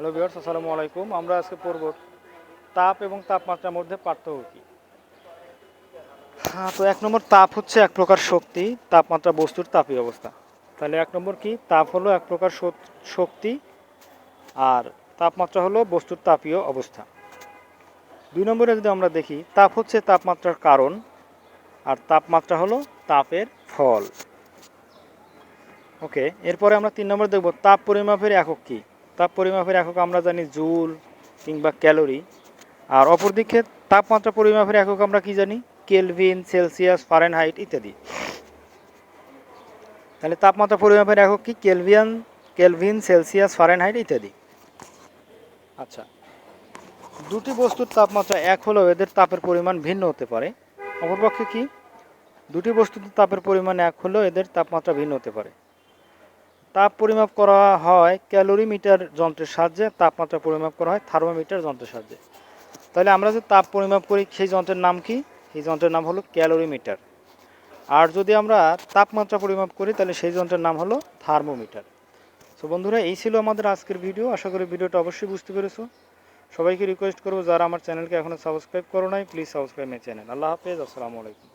Hello viewers, আসসালামু আলাইকুম। আমরা আজকে পড়ব তাপ এবং তাপমাত্রার মধ্যে পার্থক্য কী? হ্যাঁ তো এক নম্বর তাপ হচ্ছে এক প্রকার শক্তি, তাপমাত্রা, বস্তুর তাপীয় অবস্থা। তাহলে এক নম্বর কি? তাপ হলো এক প্রকার শক্তি, আর তাপমাত্রা হলো বস্তুর তাপীয় অবস্থা। দুই নম্বরে যদি আমরা দেখি, তাপ হচ্ছে তাপমাত্রার কারণ, আর তাপমাত্রা হলো তাপের ফল। ওকে, এরপরে আমরা তিন নম্বর দেখব, তাপ পরিমাপের একক কী? তাপ পরিমাপের একক আমরা জানি জুল কিংবা ক্যালোরি। আর অপরদিকে তাপমাত্রা পরিমাপের একক আমরা কি জানি? কেলভিন, সেলসিয়াস, ফারেনহাইট ইত্যাদি। তাহলে তাপমাত্রা পরিমাপের একক কি? কেলভিয়ান, কেলভিন, সেলসিয়াস, ফারেনহাইট ইত্যাদি। আচ্ছা দুটি বস্তুর তাপমাত্রা এক হলেও এদের তাপের পরিমাণ ভিন্ন হতে পারে। অপরপক্ষে কি? দুটি বস্তুর তাপের পরিমাণ এক হলেও এদের তাপমাত্রা ভিন্ন হতে পারে। তাপ পরিমাপ করা হয় ক্যালোরিমিটার যন্ত্রের সাহায্যে, তাপমাত্রা পরিমাপ করা হয় থার্মোমিটার যন্ত্রের সাহায্যে। তাহলে আমরা যে তাপ পরিমাপ করি, সেই যন্ত্রের নাম কি? সেই যন্ত্রের নাম হলো ক্যালোরিমিটার। আর যদি আমরা তাপমাত্রা পরিমাপ করি, তাহলে সেই যন্ত্রের নাম হলো থার্মোমিটার। তো বন্ধুরা, এই ছিল আমাদের আজকের ভিডিও। আশা করি ভিডিওটা অবশ্যই বুঝতে পেরেছ। সবাইকে রিকোয়েস্ট করব, যারা আমার চ্যানেলকে এখনও সাবস্ক্রাইব করো নাই প্লিজ সাবস্ক্রাইব মাই চ্যানেল আল্লাহ হাফেজ, আসসালামু আলাইকুম।